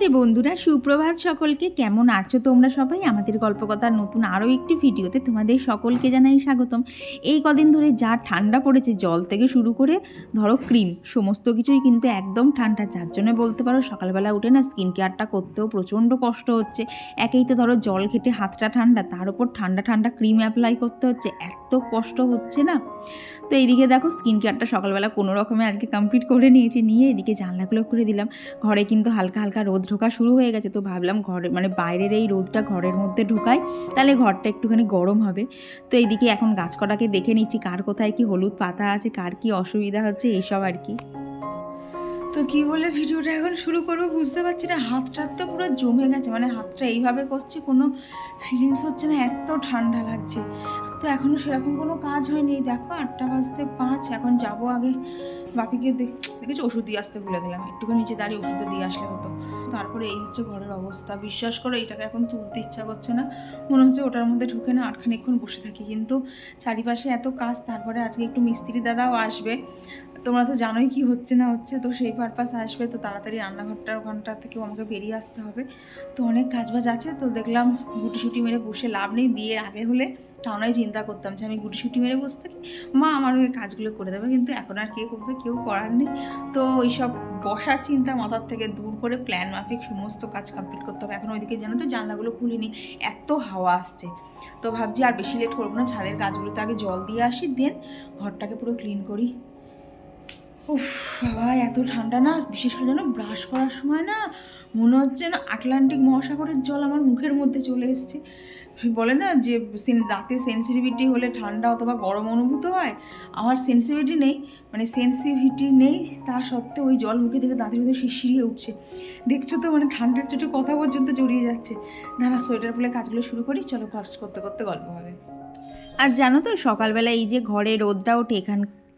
রাধে বন্ধুরা, সুপ্রভাত সকলকে কেমন আছো তোমরা সবাই? আমাদের গল্পকথার নতুন আরও একটি ভিডিওতে তোমাদের সকলকে জানাই স্বাগতম। এই কদিন ধরে যা ঠান্ডা পড়েছে, জল থেকে শুরু করে ধরো ক্রিম, সমস্ত কিছুই কিন্তু একদম ঠান্ডা। যার জন্য বলতে পারো সকালবেলা উঠে না স্কিন কেয়ারটা করতেও প্রচণ্ড কষ্ট হচ্ছে। একেই তো ধরো জল ঘেটে হাতটা ঠান্ডা, তার উপর ঠান্ডা ঠান্ডা ক্রিম অ্যাপ্লাই করতে হচ্ছে। এত কষ্ট হচ্ছে না? তো এইদিকে দেখো স্কিন কেয়ারটা সকালবেলা কোনো রকমে আজকে কমপ্লিট করে নিয়েছি, নিয়ে এদিকে জানলাগুলো করে দিলাম। ঘরে কিন্তু হালকা হালকা রোদ ঢোকা শুরু হয়ে গেছে। তো ভাবলাম ঘরে মানে বাইরের এই রোদটা ঘরের মধ্যে ঢোকায় তাহলে ঘরটা একটুখানি গরম হবে। তো এইদিকে এখন গাছ কটাকে দেখে নিচ্ছি, কার কোথায় কি হলুদ পাতা আছে, কার কি অসুবিধা হচ্ছে, এইসব আর কি। তো কি বলে ভিডিওটা এখন শুরু করব বুঝতে পারছি না, হাতটা তো পুরো জমে গেছে মানে হাতটা এইভাবে করছি, কোনো ফিলিংস হচ্ছে না, এত ঠান্ডা লাগছে। তো এখনও সেরকম কোনো কাজ হয়নি, দেখো আটটা বাজতে পাঁচ, এখন যাব আগে বাপিকে দেখ, দেখেছি? ওষুধ দিয়ে আসতে ভুলে গেলাম, একটুখানি নিচে দাঁড়িয়ে ওষুধটা দিয়ে আসলে হতো। তারপরে এই হচ্ছে ঘরের অবস্থা। বিশ্বাস করো, এটাকে এখন তুলতে ইচ্ছা করছে না। মনে হচ্ছে ওটার মধ্যে ঢুকে না আর খানিকক্ষণ বসে থাকি। কিন্তু চারিপাশে এত কাজ, তারপরে আজকে একটু মিস্ত্রি দাদাও আসবে। তোমরা তো জানোই কি হচ্ছে না হচ্ছে, তো সেই পারপাস আসবে। তো তাড়াতাড়ি রান্নাঘরটার ওখানটা থেকেও আমাকে বেরিয়ে আসতে হবে। তো অনেক কাজবাজ আছে, তো দেখলাম গুটি মেরে বসে লাভ নেই, বিয়ের আগে হলে। তাও চিন্তা করতাম যে আমি গুটি শুটি মেরে বসে থাকি। মা আমার ওই কাজগুলো করে দেবে, কিন্তু এখন আর কে করবে, কেউ করার নেই। তো ওইসব বসার চিন্তা মাথার থেকে দূর করে প্ল্যান মাফিক সমস্ত কাজ কমপ্লিট করতে হবে। এখন ওইদিকে জানো তো জানলাগুলো খুলিনি, এত হাওয়া আসছে। তো ভাবছি আর বেশি লেট করব না, ছাদের গাছগুলোতে আগে জল দিয়ে আসি দেন ঘরটাকে পুরো ক্লিন করি। উফ, বাবা, এত ঠান্ডা না, বিশেষ করে যেন ব্রাশ করার সময় না, মনে হচ্ছে না আটলান্টিক মহাসাগরের জল আমার মুখের মধ্যে চলে এসছে। বলে না যে দাঁতে সেন্সিটিভিটি হলে ঠান্ডা অথবা গরম অনুভূত হয়? আমার সেন্সিটিভিটি নেই মানে সেন্সিভিটি নেই, তা সত্ত্বেও ওই জল মুখে দিলে দাঁতের ভিতরে শিরশিরিয়ে উঠছে। দেখছ তো মানে ঠান্ডার চোটে কথা পর্যন্ত জড়িয়ে যাচ্ছে। দাঁড়া, সোয়েটার ফলে কাজগুলো শুরু করি, চলো কাজ করতে করতে গল্প হবে। আর জানো তো সকালবেলা এই যে ঘরে রোদটা ওঠে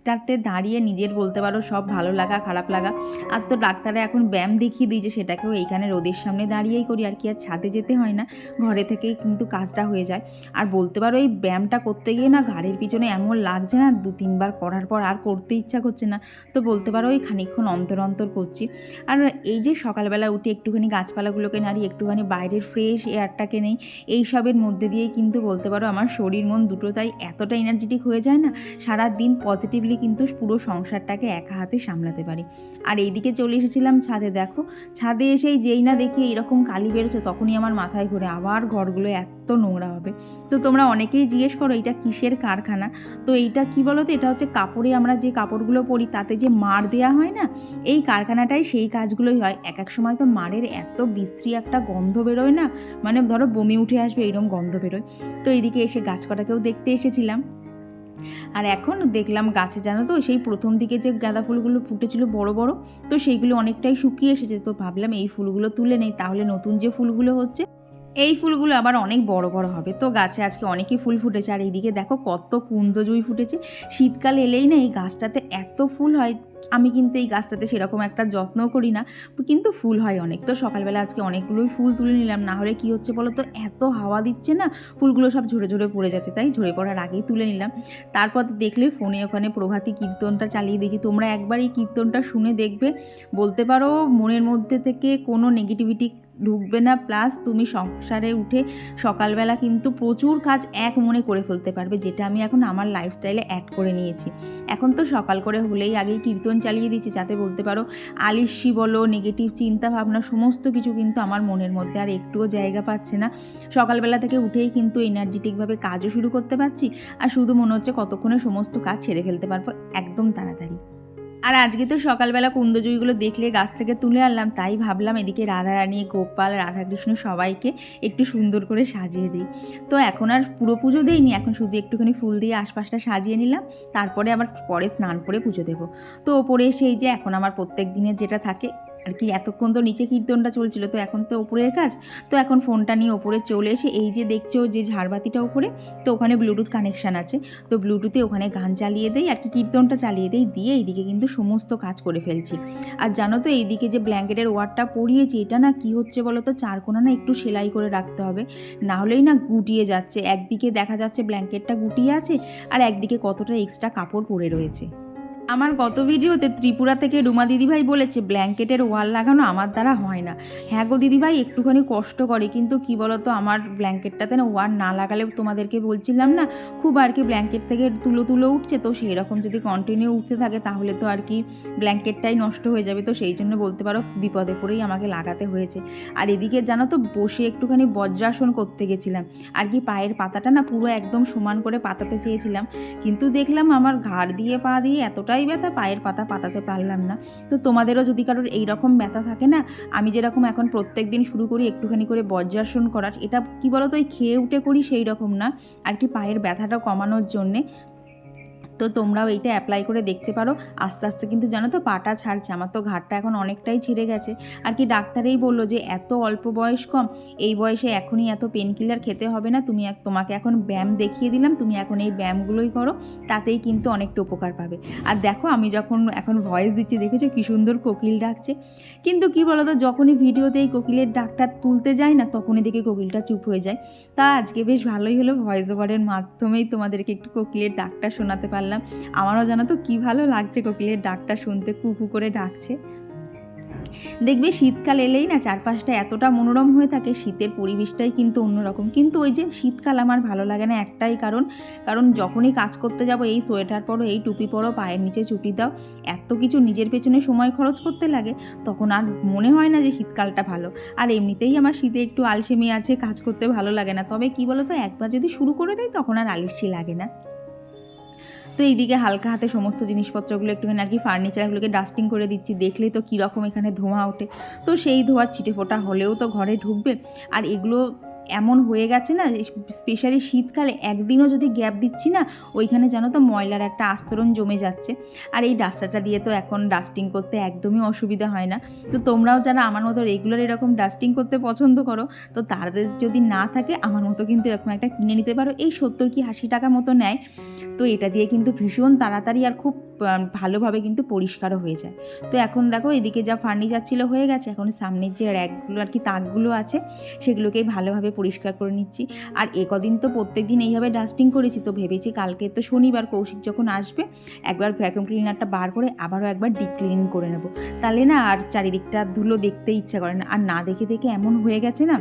এখানটাতে দাঁড়িয়ে নিজের বলতে পারো সব ভালো লাগা, খারাপ লাগা। আর তো ডাক্তারে এখন ব্যায়াম দেখিয়ে দিয়েছে সেটাকেও এইখানে রোদের সামনে দাঁড়িয়েই করি, আর কি আর ছাদে যেতে হয় না। ঘরে থেকেই কিন্তু কাজটা হয়ে যায়। আর বলতে পারো এই ব্যায়ামটা করতে গিয়ে না ঘাড়ের পিছনে এমন লাগছে না, দু তিনবার করার পর আর করতে ইচ্ছা করছে না। তো বলতে পারো ওই খানিকক্ষণ অন্তর অন্তর করছি। আর এই যে সকালবেলা উঠে একটুখানি গাছপালাগুলোকে নাড়ি একটুখানি বাইরের ফ্রেশ এয়ারটাকে নেই, এই সবের মধ্যে দিয়েই কিন্তু বলতে পারো আমার শরীর মন দুটো তাই এতটা এনার্জেটিক হয়ে যায় না সারা দিন পজিটিভলি কিন্তু পুরো সংসারটাকে একা হাতে সামলাতে পারি। আর এইদিকে চলে এসেছিলাম ছাদে, দেখো। ছাদে এসেই যেই না দেখি এইরকম কালি বেরোচ্ছে, তখনই আমার মাথায় ঘুরে, আবার ঘরগুলো এত নোংরা হবে। তো তোমরা অনেকেই জিজ্ঞেস করো এটা কিসের কারখানা? তো এইটা কি বলো তো এটা হচ্ছে কাপড়ে আমরা যে কাপড়গুলো পরি, তাতে যে মার দেওয়া হয় না, এই কারখানাটাই সেই কাজগুলোই হয়। এক এক সময় তো মারের এত বিশ্রী একটা গন্ধ বেরোয় না মানে ধরো বমি উঠে আসবে এইরকম গন্ধ বেরোয়। তো এইদিকে এসে গাছ কটাকেও দেখতে এসেছিলাম। আর এখন দেখলাম গাছে জানো তো, সেই প্রথম দিকে যে গাঁদা ফুলগুলো ফুটেছিল বড় বড়, তো সেইগুলো অনেকটাই শুকিয়ে এসেছে। তো ভাবলাম এই ফুলগুলো তুলে নেই, তাহলে নতুন যে ফুলগুলো হচ্ছে এই ফুলগুলো আবার অনেক বড় বড় হবে। তো গাছে আজকে অনেকই ফুল ফুটেছে। আর এইদিকে দেখো কত কুন্দজুই ফুটেছে। শীতকাল এলেই না এই গাছটাতে এত ফুল হয়, আমি কিন্তু এই গাছটাতে সেরকম একটা যত্ন করি না, কিন্তু ফুল হয় অনেক। তো সকালবেলা আজকে অনেকগুলোই ফুল তুলে নিলাম। না হলে কী হচ্ছে বলো তো, এত হাওয়া দিচ্ছে না, ফুলগুলো সব ঝরে ঝরে পড়ে যাচ্ছে। তাই ঝরে পড়ার আগেই তুলে নিলাম। তারপর দেখলে ফোনে ওখানে প্রভাতী কীর্তনটা চালিয়ে দিয়েছি। তোমরা একবার এই কীর্তনটা শুনে দেখবে। বলতে পারো মনের মধ্যে থেকে কোনো নেগেটিভিটি ঢুকবে না প্লাস তুমি সংসারে উঠে সকালবেলা কিন্তু প্রচুর কাজ এক মনে করে ফেলতে পারবে, যেটা আমি এখন আমার লাইফস্টাইলে অ্যাড করে নিয়েছি। এখন তো সকাল করে হলেই আগেই কীর্তন চালিয়ে দিচ্ছি যাতে বলতে পারো আলিস্যি বলো নেগেটিভ চিন্তা ভাবনা, সমস্ত কিছু কিন্তু আমার মনের মধ্যে আর একটুও জায়গা পাচ্ছে না। সকালবেলা থেকে উঠেই কিন্তু এনার্জেটিকভাবে কাজও শুরু করতে পারছি, আর শুধু মনে হচ্ছে কতক্ষণে সমস্ত কাজ ছেড়ে ফেলতে পারব, একদম তাড়াতাড়ি। আর আজকে তো সকালবেলা কুন্দজুইগুলো দেখলে গাছ থেকে তুলে আনলাম, তাই ভাবলাম এদিকে রাধারানী, গোপাল, রাধাকৃষ্ণ সবাইকে একটু সুন্দর করে সাজিয়ে দিই। তো এখন আর পুরো পুজো দিইনি, এখন শুধু একটুখানি ফুল দিয়ে আশপাশটা সাজিয়ে নিলাম, তারপরে আবার পরে স্নান করে পুজো দেবো। তো ওপরে সেই যে এখন আমার প্রত্যেক দিনের যেটা থাকে আর কি, এতক্ষণ তো নিচে কীর্তনটা চলছিল, তো এখন তো ওপরের কাজ। তো এখন ফোনটা নিয়ে ওপরে চলে এসে এই যে দেখছ যে ঝাড়বাতিটা ওপরে, তো ওখানে ব্লুটুথ কানেকশান আছে। তো ব্লুটুথে ওখানে গান চালিয়ে দেই, আর কি কীর্তনটা চালিয়ে দেই, দিয়ে এইদিকে কিন্তু সমস্ত কাজ করে ফেলছি। আর জানো তো এইদিকে যে ব্ল্যাঙ্কেটের ওয়ারটা পরিয়েছি, এটা না কি হচ্ছে বলো তো চারকোনা না একটু সেলাই করে রাখতে হবে। না হলেই না গুটিয়ে যাচ্ছে, একদিকে দেখা যাচ্ছে ব্ল্যাঙ্কেটটা গুটিয়ে আছে, আর একদিকে কতটা এক্সট্রা কাপড় পরে রয়েছে। আমার গত ভিডিওতে ত্রিপুরা থেকে রুমা দিদিভাই বলেছে, ব্ল্যাঙ্কেটের ওয়াল লাগানো আমার দ্বারা হয় না। হ্যাঁ গো দিদিভাই, একটুখানি কষ্ট করে, কিন্তু কি বলতো, আমার ব্ল্যাঙ্কেটটাতে না ওয়াল না লাগালে তোমাদেরকে বলছিলাম না, খুব আর কি ব্ল্যাঙ্কেট থেকে তুলো তুলো উঠছে, তো সেই রকম যদি কন্টিনিউ উঠতে থাকে, তাহলে তো আর কি ব্ল্যাঙ্কেটটাই নষ্ট হয়ে যাবে, তো সেই জন্য বলতে পারো বিপদে পড়েই আমাকে লাগাতে হয়েছে। আর এদিকে জানো তো, বসে একটুখানি বজ্রাসন করতে গেছিলাম, আর কি পায়ের পাতাটা না পুরো একদম সমান করে পাতাতে চেয়েছিলাম, কিন্তু দেখলাম আমার ঘাড় দিয়ে পা দিয়ে এতটাই ব্যথা, পায়ের পাতা পাতাতে পারলাম না। তো তোমাদেরও যদি কারোর এই রকম ব্যথা থাকে না, আমি যেরকম এখন প্রত্যেক দিন শুরু করি একটুখানি করে বজ্রাসন করার, এটা কি বলতো ওই খেয়ে উঠে করি সেই রকম না। আর কি পায়ের ব্যথাটা কমানোর জন্যে। তো তোমরাও এইটা অ্যাপ্লাই করে দেখতে পারো। আস্তে আস্তে কিন্তু জানো তো পাটা ছাড়ছে। আমার তো ঘাটটা এখন অনেকটাই ছিঁড়ে গেছে। আর কি ডাক্তারেই বলল যে, এত অল্প বয়স কম, এই বয়সে এখনই এত পেন কিলার খেতে হবে না। তুমি তোমাকে এখন ব্যায়াম দেখিয়ে দিলাম, তুমি এখন এই ব্যায়ামগুলোই করো। তাতেই কিন্তু অনেকটা উপকার পাবে। আর দেখো, আমি যখন এখন ভয়েস দিচ্ছি, দেখেছ কি সুন্দর কোকিল ডাকছে। কিন্তু কি বলো তো, যখনই ভিডিওতে এই কোকিলের ডাকটা তুলতে যায় না, তখনই দেখে কোকিলটা চুপ হয়ে যায়। তা আজকে বেশ ভালোই হলো ভয়েস ওভারের মাধ্যমেই তোমাদেরকে একটু কোকিলের ডাকটা শোনাতে পারলাম। আমারও জানো তো কী ভালো লাগছে কোকিলের ডাকটা শুনতে, কুকু করে ডাকছে। দেখবে শীতকাল এলেই না চারপাশটা এতটা মনোরম হয়ে থাকে, শীতের পরিবেশটাই কিন্তু অন্যরকম। কিন্তু ওই যে শীতকাল আমার ভালো লাগে না একটাই কারণ কারণ যখনই কাজ করতে যাব এই সোয়েটার পরো, এই টুপি পরো, পায়ের নিচে চুটি দাও, এত কিছু নিজের পেছনে সময় খরচ করতে লাগে, তখন আর মনে হয় না যে শীতকালটা ভালো। আর এমনিতেই আমার শীতে একটু আলসেমি আছে, কাজ করতে ভালো লাগে না। তবে কি বলো তো একবার যদি শুরু করে দেয় তখন আর আলসি লাগে না। তো এইদিকে হালকা হাতে সমস্ত জিনিসপত্রগুলো একটুখানি আর কি ফার্নিচারগুলোকে ডাস্টিং করে দিচ্ছি। দেখলে তো কীরকম এখানে ধোঁয়া ওঠে। তো সেই ধোঁয়ার ছিটে ফোটা হলেও তো ঘরে ঢুকবে। আর এগুলো এমন হয়ে গেছে না স্পেশালি শীতকালে একদিনও যদি গ্যাপ দিচ্ছি না, ওইখানে জানো তো ময়লার একটা আস্তরণ জমে যাচ্ছে। আর এই ডাস্টারটা দিয়ে তো এখন ডাস্টিং করতে একদমই অসুবিধা হয় না। তো তোমরাও যারা আমার মতো রেগুলার এরকম ডাস্টিং করতে পছন্দ করো, তো তাদের যদি না থাকে, আমার মতো কিন্তু এরকম একটা কিনে নিতে পারো। এই সত্তর কি আশি টাকা মতো নেয়। তো এটা দিয়ে কিন্তু ভীষণ তাড়াতাড়ি আর খুব ভালোভাবে কিন্তু পরিষ্কারও হয়ে যায়। তো এখন দেখো, এদিকে যা ফার্নিচার ছিল হয়ে গেছে। এখন সামনের যে র্যাকগুলো আর কি তাকগুলো আছে, সেগুলোকেই ভালোভাবে পরিষ্কার করে নিচ্ছি। আর এ কদিন তো প্রত্যেক দিন এইভাবে ডাস্টিং করেছি তো ভেবেছি কালকে তো শনিবার কৌশিক যখন আসবে একবার ভ্যাকুম ক্লিনারটা বার করে আবারও একবার ডিপ ক্লিন করে নেব। তাহলে না আর চারিদিকটা ধুলো দেখতে ইচ্ছা করে না। আর না দেখে দেখে এমন হয়ে গেছে না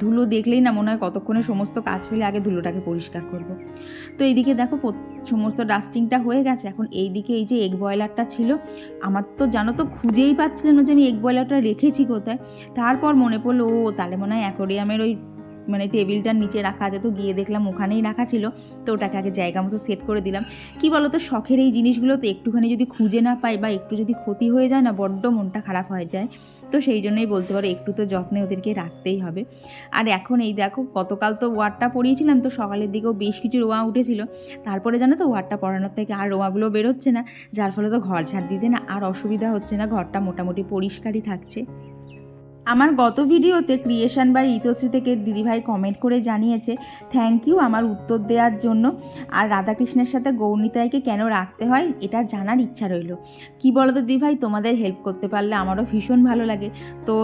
ধুলো দেখলেই না মনে হয় কতক্ষণে সমস্ত কাজ ফেলে আগে ধুলোটাকে পরিষ্কার করব। তো এইদিকে দেখো সমস্ত ডাস্টিংটা হয়ে গেছে। এখন এই দিকে এই যে এগ বয়লারটা ছিল, আমার তো জানো তো খুঁজেই পাচ্ছিলাম না যে আমি এগ বয়লারটা রেখেছি কোথায়। তারপর মনে পড়ল, ও তাহলে মনে হয় অ্যাকোরিয়ামের ওই মানে টেবিলটার নিচে রাখা আছে, তো গিয়ে দেখলাম ওখানেই রাখা ছিল, তো ওটাকে আগে জায়গা মতো সেট করে দিলাম। কি বলো তো শখের এই জিনিসগুলো তো একটুখানি যদি খুঁজে না পাই বা একটু যদি ক্ষতি হয়ে যায় না, বড্ড মনটা খারাপ হয়ে যায়। তো সেই জন্যই বলতে পারো, একটু তো যত্নে ওদেরকে রাখতেই হবে। আর এখন এই দেখো, গতকাল তো ওয়ারটা পড়িয়েছিলাম, তো সকালের দিকেও বেশ কিছু রোয়া উঠেছিল। তারপরে জানো তো ওয়ারটা পড়ানোর থেকে আর রোয়াগুলো বেরোচ্ছে না, যার ফলে তো ঘর ঝাড় দিতে না আর অসুবিধা হচ্ছে না, ঘরটা মোটামুটি পরিষ্কারই থাকছে। আমার গত ভিডিওতে ক্রিয়েশন বাই ঋতশ্রী থেকে দিদিভাই কমেন্ট করে জানিয়েছে থ্যাংক ইউ আমার উত্তর দেওয়ার জন্য। আর রাধাকৃষ্ণের সাথে গৌণিতাইকে কেন রাখতে হয়, এটা জানার ইচ্ছা রইল। কি বলো তো দিদিভাই, তোমাদের হেল্প করতে পারলে আমারও ভীষণ ভালো লাগে। তো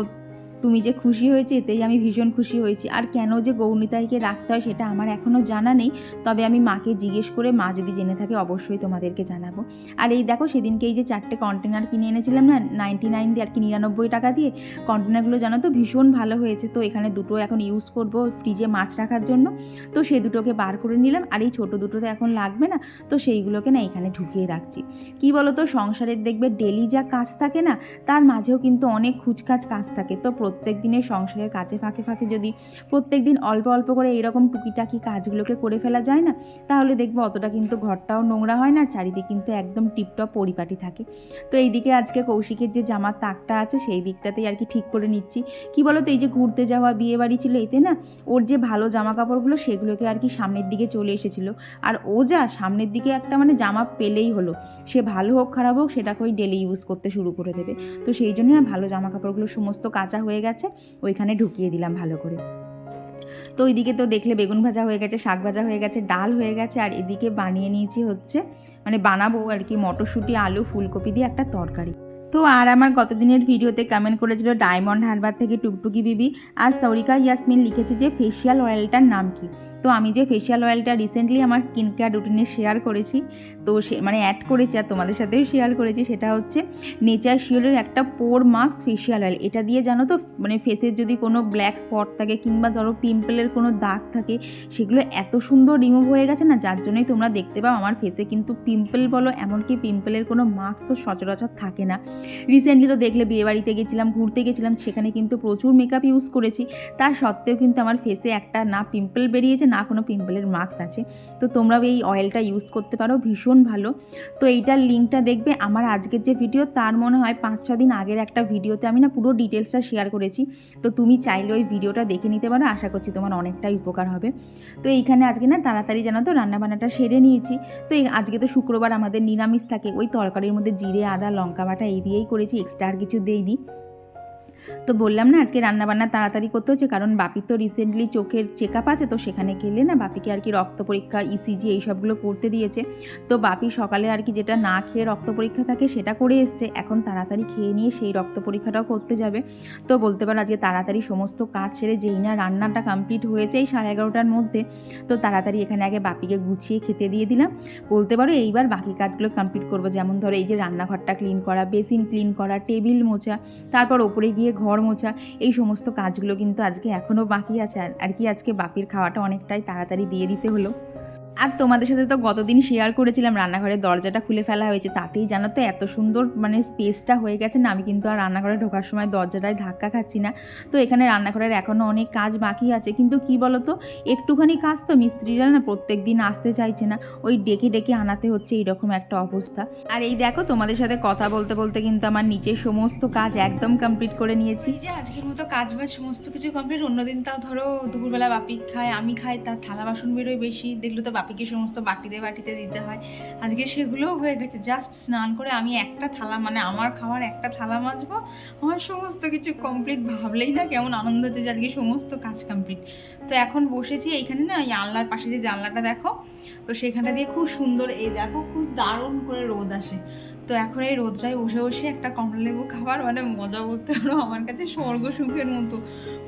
তুমি যে খুশি হয়েছে, এতেই আমি ভীষণ খুশি হয়েছি। আর কেন যে গৌরনীতাইকে রাখতে হয় সেটা আমার এখনও জানা নেই। তবে আমি মাকে জিজ্ঞেস করে, মা যদি জেনে থাকে অবশ্যই তোমাদেরকে জানাব। আর এই দেখো, সেদিনকে এই যে চারটে কন্টেনার কিনে এনেছিলাম না নাইনটি নাইন দিয়ে আর কি, নিরানব্বই টাকা দিয়ে কন্টেনারগুলো জানো তো ভীষণ ভালো হয়েছে। তো এখানে দুটো এখন ইউজ করব ফ্রিজে মাছ রাখার জন্য। তো সে দুটোকে বার করে নিলাম, আর এই ছোটো দুটোতে এখন লাগবে না, তো সেইগুলোকে না এখানে ঢুকিয়ে রাখছি। কি বলো তো সংসারের দেখবে ডেলি যা কাজ থাকে না, তার মাঝেও কিন্তু অনেক খুচকাচ কাজ থাকে। তো প্রত্যেক দিনের সংসারের কাছে ফাঁকে ফাঁকে যদি প্রত্যেক দিন অল্প অল্প করে এরকম টুকিটাকি কাজগুলোকে করে ফেলা যায় না, তাহলে দেখব অতটা কিন্তু ঘরটাও নোংরা হয় না, চারিদিকে কিন্তু একদম টিপটপ পরিপাটি থাকে। তো এইদিকে আজকে কৌশিকের যে জামার তাকটা আছে, সেই দিকটাতেই আর কি ঠিক করে নিচ্ছি। কি বলো তো এই যে ঘুরতে যাওয়া বিয়ে বাড়ি ছিল এতে না, ওর যে ভালো জামা কাপড়গুলো সেগুলোকে আর কি সামনের দিকে চলে এসেছিল। আর ও যা সামনের দিকে একটা মানে জামা পেলেই হলো, সে ভালো হোক খারাপ হোক সেটাকে ওই ডেলি ইউজ করতে শুরু করে দেবে। তো সেই জন্য না ভালো জামা কাপড়গুলো সমস্ত কাঁচা হয়ে গেছে, ওইখানে ঢুকিয়ে দিলাম ভালো করে। তো ওইদিকে তো দেখলে বেগুন ভাজা হয়ে গেছে, শাক ভাজা হয়ে গেছে, ডাল হয়ে গেছে, আর এদিকে বানিয়ে নিয়েছি হচ্ছে মানে বানাবো আর কি, মটরশুঁটি, আলু, ফুলকপি দিয়ে একটা তরকারি। তো আর আমার গতদিনের ভিডিওতে কমেন্ট করেছিল ডায়মন্ড হারবার থেকে টুকটুকি বিবি আর সৌরিকা ইয়াসমিন লিখেছে যে ফেশিয়াল অয়েলটার নাম কি? তো আমি যে ফেশিয়াল অয়েলটা রিসেন্টলি আমার স্কিন কেয়ার রুটিনে শেয়ার করেছি, তো সে মানে অ্যাড করেছি আর তোমাদের সাথেও শেয়ার করেছি, সেটা হচ্ছে নেচার শিওরের একটা পোর মাস্ক ফেশিয়াল অয়েল এটা দিয়ে জানো তো মানে ফেসের যদি কোনো ব্ল্যাক স্পট থাকে কিংবা ধরো পিম্পলের কোনো দাগ থাকে, সেগুলো এত সুন্দর রিমুভ হয়ে গেছে না, যার জন্যই তোমরা দেখতে পাও আমার ফেসে কিন্তু পিম্পল বলো, এমনকি পিম্পলের কোনো মাস্ক তো সচরাচর থাকে না। রিসেন্টলি তো দেখলে বিয়েবাড়িতে গেছিলাম, ঘুরতে গেছিলাম, সেখানে কিন্তু প্রচুর মেকআপ ইউজ করেছি। তা সত্ত্বেও কিন্তু আমার ফেসে একটা না পিম্পল বেরিয়েছে, না কোনো পিম্পলের মাস্ক আছে। তো তোমরাও এই অয়েলটা ইউজ করতে পারো, ভীষণ ভালো। তো এইটার লিঙ্কটা দেখবে আমার আজকের যে ভিডিও তার মনে হয় পাঁচ, ছ দিন আগের একটা ভিডিওতে আমি না পুরো ডিটেলসটা শেয়ার করেছি। তো তুমি চাইলে ওই ভিডিওটা দেখে নিতে পারো, আশা করছি তোমার অনেকটাই উপকার হবে। তো এইখানে আজকে না তাড়াতাড়ি জানো তো রান্নাবান্নাটা সেরে নিয়েছি। তো আজকে তো শুক্রবার আমাদের নিরামিষ থাকে, ওই তরকারির মধ্যে জিরে, আদা, লঙ্কা বাটা, এই দিয়েই করেছি এক্সট্রা আর কিছু দেইনি। তো বললাম না, আজকে রান্নাবান্না তাড়াতাড়ি করতে হচ্ছে, কারণ বাপি তো রিসেন্টলি চোখের চেক আপ আছে, তো সেখানে গেলে না বাপিকে আর কি রক্ত পরীক্ষা ইসিজি এইসবগুলো করতে দিয়েছে। তো বাপি সকালে আর কি যেটা না খেয়ে রক্ত পরীক্ষা থাকে সেটা করে এসছে, এখন তাড়াতাড়ি খেয়ে নিয়ে সেই রক্ত পরীক্ষাটাও করতে যাবে। তো বলতে পারো আজকে তাড়াতাড়ি সমস্ত কাজ ছেড়ে যেই না রান্নাটা কমপ্লিট হয়েছে এই সাড়ে এগারোটার মধ্যে, তো তাড়াতাড়ি এখানে আগে বাপিকে গুছিয়ে খেতে দিয়ে দিলাম। বলতে পারো এইবার বাকি কাজগুলো কমপ্লিট করব, যেমন ধরো এই যে রান্নাঘরটা ক্লিন করা বেসিন ক্লিন করা টেবিল মোছা, তারপর ওপরে গিয়ে ঘর মোছা, এই সমস্ত কাজগুলো কিন্তু আজকে এখনও বাকি আছে। আর- কি আজকে বাপির খাওয়াটা অনেকটাই তাড়াতাড়ি দিয়ে দিতে হলো। আর তোমাদের সাথে তো গতদিন শেয়ার করেছিলাম, রান্নাঘরের দরজাটা খুলে ফেলা হয়েছে। তাতেই জানো তো এত সুন্দর মানে স্পেসটা হয়ে গেছে না, আমি কিন্তু আর রান্নাঘরে ঢোকার সময় দরজাটায় ধাক্কা খাচ্ছি না। তো এখানে রান্নাঘরের এখনও অনেক কাজ বাকি আছে। কিন্তু কি বলো তো একটুখানি কাজ তো মিস্ত্রিরা না প্রত্যেক দিন আসতে চাইছে না। ওই ডেকে ডেকে আনাতে হচ্ছে এইরকম একটা অবস্থা। আর এই দেখো, তোমাদের সাথে কথা বলতে বলতে কিন্তু আমার নিচের সমস্ত কাজ একদম কমপ্লিট করে নিয়েছি। যে আজকের মতো কাজ বাজ সমস্ত কিছু কমপ্লিট অন্যদিন তাও ধরো দুপুরবেলা বাপি খায়, আমি খাই, তার থালা বাসন বেরোয় বেশি, দেখলে তো বাপিকে সমস্ত বাটিতে বাটিতে দিতে হয়। আজকে সেগুলোও হয়ে গেছে। জাস্ট স্নান করে আমি একটা থালা মানে আমার খাওয়ার একটা থালা মাজবো। আমার সমস্ত কিছু কমপ্লিট ভাবলেই না কেমন আনন্দ হচ্ছে যে আজকে সমস্ত কাজ কমপ্লিট তো এখন বসেছি এইখানে না, এই আনলার পাশে যে জানলাটা দেখো, তো সেখানটা দিয়ে খুব সুন্দর, এই দেখো খুব দারুণ করে রোদ আসে। তো এখন এই রোদটায় বসে বসে একটা কমলা লেবু খাবার মানে মজা বলতে পারো, আমার কাছে স্বর্গ সুখের মতো।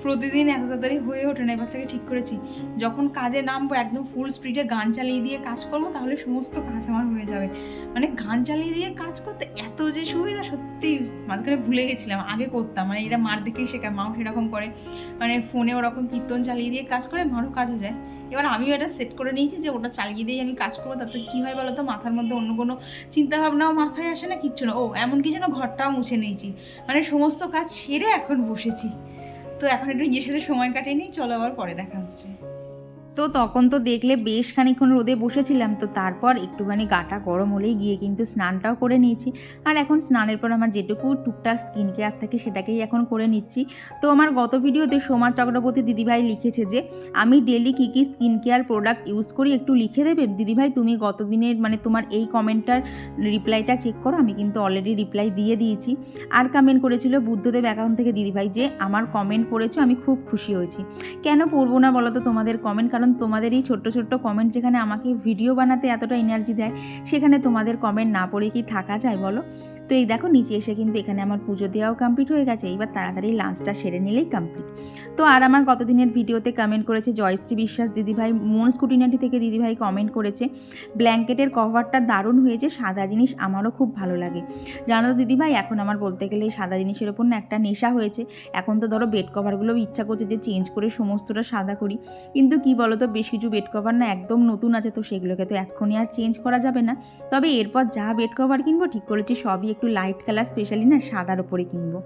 প্রতিদিন এত তাড়াতাড়ি হয়ে ওঠে না, এবার থেকে ঠিক করেছি। যখন কাজে নামবো, একদম ফুল স্পিডে গান চালিয়ে দিয়ে কাজ করব, তাহলে সমস্ত কাজ আমার হয়ে যাবে। মানে গান চালিয়ে দিয়ে কাজ করতে এত যে সুবিধা, সত্যি মাঝখানে ভুলে গেছিলাম, আগে করতাম। মানে এরা মার দিকেই শেখায়, মাও সেরকম করে। মানে ফোনে ওরকম কীর্তন চালিয়ে দিয়ে কাজ করে, মারও কাজ হয়ে যায়। এবার আমিও এটা সেট করে নিয়েছি যে ওটা চালিয়ে দিয়ে আমি কাজ করব। তাতে কী হয় বলো তো মাথার মধ্যে অন্য কোনো চিন্তাভাবনাও মাথায় আসে না, কিচ্ছু না। ও এমনকি যেন ঘরটাও মুছে নিয়েছি। মানে সমস্ত কাজ সেরে এখন বসেছি। তো এখন একটু নিজের সাথে সময় কাটিয়ে নিই, চলো আবার পরে দেখা হচ্ছে। তো তখন তো দেখলে বেশ খানিক্ষণ রোদে বসেছিলাম, তো তারপর একটুখানি গাটা গরম হলেই গিয়ে কিন্তু স্নানটাও করে নিয়েছি। আর এখন স্নানের পর আমার যেটুকু টুকটাক স্কিন কেয়ার থাকে সেটাকেই এখন করে নিচ্ছি। তো আমার গত ভিডিওতে সোমা চক্রবর্তী দিদিভাই লিখেছে যে, আমি ডেলি কী কী স্কিন কেয়ার প্রোডাক্ট ইউজ করি একটু লিখে দেবে? দিদিভাই, তুমি গত দিনের মানে তোমার এই কমেন্টটার রিপ্লাইটা চেক করো, আমি কিন্তু অলরেডি রিপ্লাই দিয়ে দিয়েছি। আর কমেন্ট করেছিল বুদ্ধদেব অ্যাকাউন্ট থেকে দিদিভাই যে, আমার কমেন্ট পড়েছো, আমি খুব খুশি হয়েছি। কেন পড়ব না বলো তো তোমাদের কমেন্ট কারণ তোমাদের এই ছোট্ট ছোট্ট কমেন্ট যেখানে আমাকে ভিডিও বানাতে এতটা এনার্জি দেয়, সেখানে তোমাদের কমেন্ট না পড়ে কি থাকা যায় বলো? তো এই দেখো নিচে এসে কিন্তু এখানে আমার পুজো দেওয়াও কমপ্লিট হয়ে গেছে। এইবার তাড়াতাড়ি লাঞ্চটা সেরে নিলেই কমপ্লিট তো আর আমার গতদিনের ভিডিওতে কমেন্ট করেছে জয়শ্রী বিশ্বাস দিদিভাই। মন স্কুটিনাটি থেকে দিদিভাই কমেন্ট করেছে ব্ল্যাঙ্কেটের কভারটা দারুণ হয়েছে, সাদা জিনিস আমারও খুব ভালো লাগে। জানো তো দিদিভাই, এখন আমার বলতে গেলে সাদা জিনিসের ওপর না একটা নেশা হয়েছে। এখন তো ধরো বেড কভারগুলোও ইচ্ছা করছে যে চেঞ্জ করে সমস্তটা সাদা করি। কিন্তু কি বলো তো বেশ কিছু বেড কভার না একদম নতুন আছে, তো সেগুলোকে তো এক্ষুনি আর চেঞ্জ করা যাবে না। তবে এরপর যা বেড কভার কিনবো, ঠিক করেছি, সবই একটু লাইট কালার স্পেশালি না সাদার ওপরে কিনবো।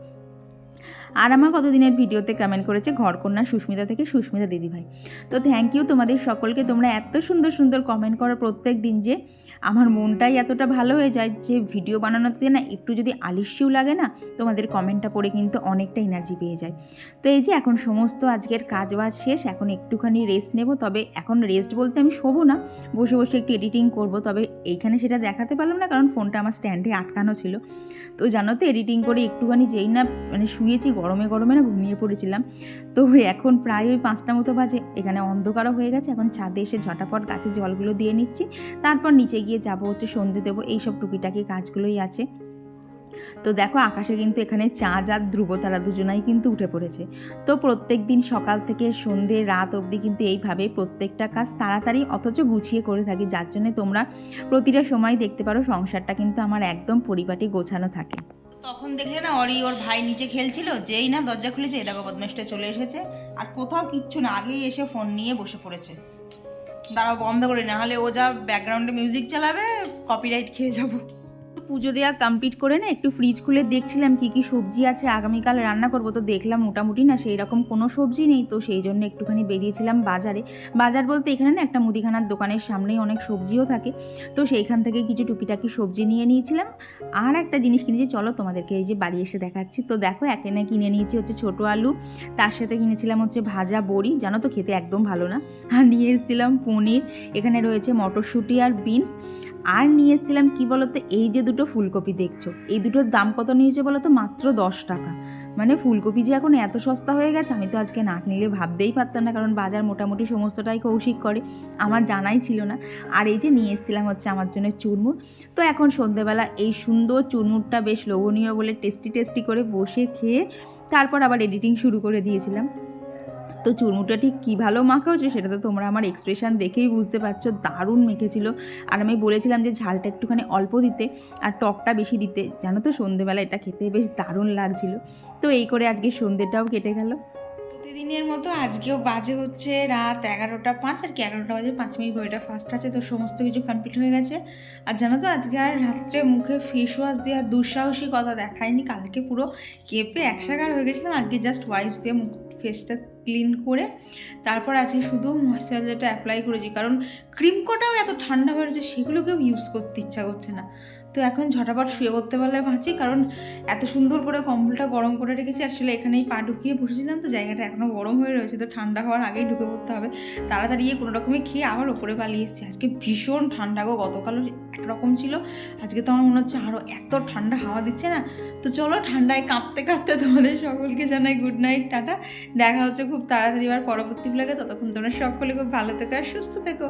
আর আমার কতদিনের ভিডিওতে কমেন্ট করেছে ঘরকন্যা সুস্মিতা থেকে সুস্মিতা দিদিভাই। তো থ্যাংক ইউ তোমাদের সকলকে, তোমরা এত সুন্দর সুন্দর কমেন্ট করো প্রত্যেক দিন যে আমার মনটাই এতটা ভালো হয়ে যায় যে ভিডিও বানানোতে না একটু যদি আলিস্যিও লাগে না, তোমাদের কমেন্টটা পড়ে কিন্তু অনেকটা এনার্জি পেয়ে যায়। তো এই যে এখন সমস্ত আজকের কাজ বাজ শেষ, এখন একটুখানি রেস্ট নেব, তবে এখন রেস্ট বলতে আমি শোবো না, বসে বসে একটু এডিটিং করব, তবে এইখানে সেটা দেখাতে পারলাম না, কারণ ফোনটা আমার স্ট্যান্ডে আটকানো ছিল। তো জানো তো এডিটিং করে একটুখানি যেই না মানে শুয়েছি, গরমে গরমে না ঘুমিয়ে পড়েছিলাম। তো এখন প্রায় ওই পাঁচটা মতো বাজে, এখানে অন্ধকারও হয়ে গেছে, এখন ছাদে এসে ঝটাপট গাছে জলগুলো দিয়ে নিচ্ছি, তারপর নিচে গিয়ে যাব, হচ্ছে সন্ধে দেবো, এইসব টুকিটাকি কাজগুলোই আছে। তো দেখো আকাশে কিন্তু এখানে চাঁদ আর ধ্রুবতারা দুজনাই কিন্তু উঠে পড়েছে। তো প্রত্যেক দিন সকাল থেকে সন্ধে, রাত অবধি কিন্তু এইভাবে প্রত্যেকটা কাজ তাড়াতাড়ি অথচ গুছিয়ে করে থাকি। যার জন্য তোমরা প্রতিটা সময় দেখতে পারো সংসারটা কিন্তু আমার একদম পরিপাটি গোছানো থাকে। তখন দেখলে না অরি ওর ভাই নিচে খেলছিল, যেই না দরজা খুলেছে, এই দেখো বদমাসটা চলে এসেছে। আর কোথাও কিচ্ছু না, আগেই এসে ফোন নিয়ে বসে পড়েছে। দাঁড়াও বন্ধ করে না। হলে ও যা ব্যাকগ্রাউন্ডে মিউজিক চালাবে কপিরাইট খেয়ে যাব। পুজো দেওয়া কমপ্লিট করে না, একটু ফ্রিজ খুলে দেখছিলাম কি কি সবজি আছে, আগামীকাল রান্না করব, তো দেখলাম মোটামুটি না সেই রকম কোনো সবজি নেই, তো সেই জন্য একটুখানি বেরিয়েছিলাম বাজারে। বাজার বলতে এখানে না একটা মুদিখানার দোকানের সামনেই অনেক সবজিও থাকে, তো সেইখান থেকে কিছু টুকিটাকি সবজি নিয়ে নিয়েছিলাম। আর একটা জিনিস কিনেছি, চলো তোমাদেরকে এই যে বাড়ি এসে দেখাচ্ছি। তো দেখো এখানে কিনে নিয়েছি হচ্ছে ছোটো আলু, তার সাথে কিনেছিলাম হচ্ছে ভাজা বড়ি, জানো তো খেতে একদম ভালো না। আর নিয়ে এসেছিলাম পনির, এখানে রয়েছে মটরশুঁটি আর বিনস। আর নিয়ে এসেছিলাম কি বলতো, এই যে দুটো ফুলকপি দেখছ, এই দুটোর দাম কত নিয়েছে বলো তো মাত্র দশ টাকা। মানে ফুলকপি যে এখন এত সস্তা হয়ে গেছে, আমি তো আজকে না কিনলে ভাবতেই পারতাম না, কারণ বাজার মোটামুটি সমস্তটাই কৌশিক করে, আমার জানাই ছিল না। আর এই যে নিয়ে এসেছিলাম হচ্ছে আমার জন্য চুরমুর। তো এখন সন্ধেবেলা এই সুন্দর চুরমুরটা বেশ লোভনীয় বলে টেস্টি টেস্টি করে বসে খেয়ে তারপর আবার এডিটিং শুরু করে দিয়েছিলাম। তো চুরমুটা ঠিক কী ভালো মাখা হচ্ছে সেটা তো তোমরা আমার এক্সপ্রেশন দেখেই বুঝতে পারছ। দারুণ মেখেছিল। আর আমি বলেছিলাম যে ঝালটা একটুখানি অল্প দিতে আর টকটা বেশি দিতে। জানো তো সন্ধেবেলা এটা খেতে বেশ দারুণ লাগছিল। তো এই করে আজকে সন্ধেটাও কেটে গেল। প্রতিদিনের মতো আজকেও বাজে হচ্ছে রাত এগারোটা পাঁচ আর কি এগারোটা বাজে পাঁচ মিনিট বইটা ফার্স্ট আছে। তো সমস্ত কিছু কমপ্লিট হয়ে গেছে। আর জানো তো আজকে আর রাত্রে মুখে ফেস ওয়াশ দিয়ে আর দুঃসাহসী কথা দেখায়নি। কালকে পুরো কেঁপে একসাগার হয়ে গেছিলাম। আজকে জাস্ট ওয়াইপস দিয়ে মুখ ফেসটা ক্লিন করে তারপর আজকে শুধু ময়শ্চারাইজারটা অ্যাপ্লাই করেছি। কারণ ক্রিম কটাও এত ঠান্ডা বেরোচ্ছে, সেগুলোকেও ইউজ করতে ইচ্ছা করছে না। তো এখন ঝটাপট শুয়ে পড়তে পারলে বাঁচি, কারণ এত সুন্দর করে কম্বলটা গরম করে রেখেছি আসলে এখানেই পা ঢুকিয়ে বসেছিলাম, তো জায়গাটা এখনও গরম হয়ে রয়েছে, তো ঠান্ডা হওয়ার আগেই ঢুকে পড়তে হবে। তাড়াতাড়ি কোনো রকমে খেয়ে আবার ওপরে পালিয়ে এসেছি। আজকে ভীষণ ঠান্ডা গো, গতকালও একরকম ছিল, আজকে তো আমার মনে হচ্ছে আরও এত ঠান্ডা হাওয়া দিচ্ছে না। তো চলো ঠান্ডায় কাঁপতে কাঁপতে তোমাদের সকলকে জানাই গুড নাইট টাটা। দেখা হচ্ছে খুব তাড়াতাড়ি এবার পরবর্তী ব্লগে ততক্ষণ তোমরা সকলে খুব ভালো থেকো আর সুস্থ থেকো।